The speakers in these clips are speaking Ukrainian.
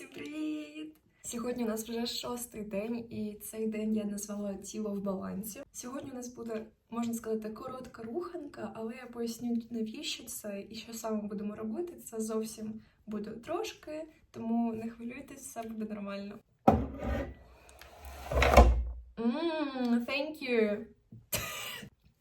Всім привіт! Сьогодні у нас вже шостий день, і цей день я назвала тіло в балансі. Сьогодні у нас буде, можна сказати, коротка руханка, але я поясню, навіщо це і що саме будемо робити. Це зовсім буде трошки, тому не хвилюйтесь, все буде нормально. Ммм, thank you!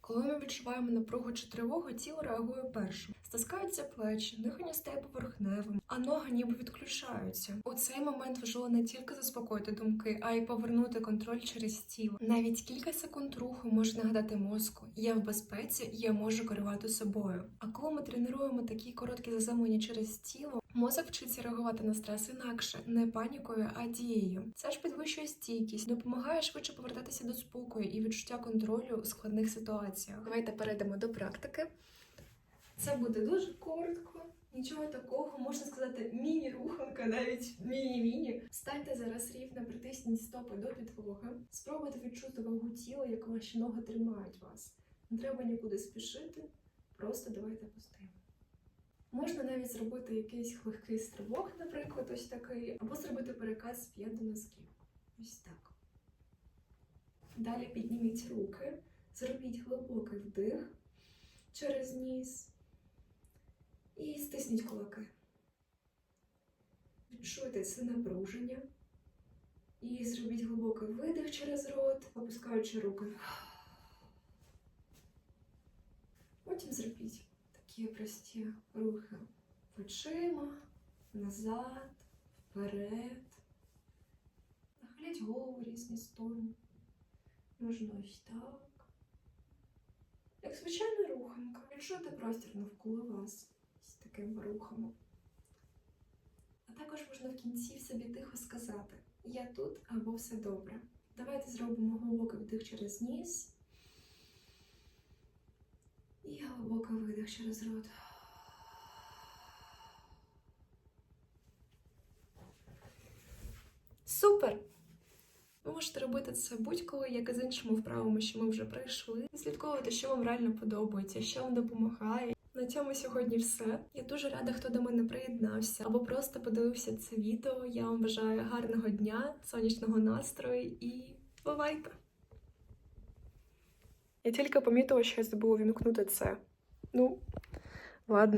Коли ми відчуваємо напругу чи тривогу, тіло реагує першим. Стискаються плечі, дихання стає поверхневим, а ноги ніби відключаються. У цей момент важливо не тільки заспокоїти думки, а й повернути контроль через тіло. Навіть кілька секунд руху може нагадати мозку: я в безпеці, я можу керувати собою. А коли ми тренуємо такі короткі заземлення через тіло, мозок вчиться реагувати на стрес інакше, не панікою, а дією. Це ж підвищує стійкість, допомагає швидше повертатися до спокою і відчуття контролю у складних ситуаціях. Давайте перейдемо до практики. Це буде дуже коротко, нічого такого, можна сказати, міні-руханка, навіть міні-міні. Встаньте зараз рівно, притисніть стопи до підлоги. Спробуйте відчути вагу тіла, як ваші ноги тримають вас. Не треба нікуди спішити, просто давайте постоїмо. Можна навіть зробити якийсь легкий стрибок, наприклад, ось такий, або зробити переказ з п'ят до носків. Ось так. Далі підніміть руки, зробіть глибокий вдих через ніс і стисніть кулаки. Відчуйте це напруження. І зробіть глибокий видих через рот, опускаючи руки. Потім зробіть такі прості рухи плечима, назад, вперед. Нахиліть голову в різні сторони. Можна ось так. Як звичайна руханка. Відчуйте простір навколо вас з такими рухами. А також можна в кінці собі тихо сказати: Я тут або все добре. Давайте зробимо глибокий вдих через ніс. І глибокий видих через рот. Супер! Ви можете робити це будь-коли, як і з іншими вправами, що ми вже пройшли. Слідковуйте, що вам реально подобається, що вам допомагає. На цьому сьогодні все. Я дуже рада, хто до мене приєднався або просто подивився це відео. Я вам бажаю гарного дня, сонячного настрою і бувайте! Я тільки помітила, що я забула вімкнути це. Ну, ладно.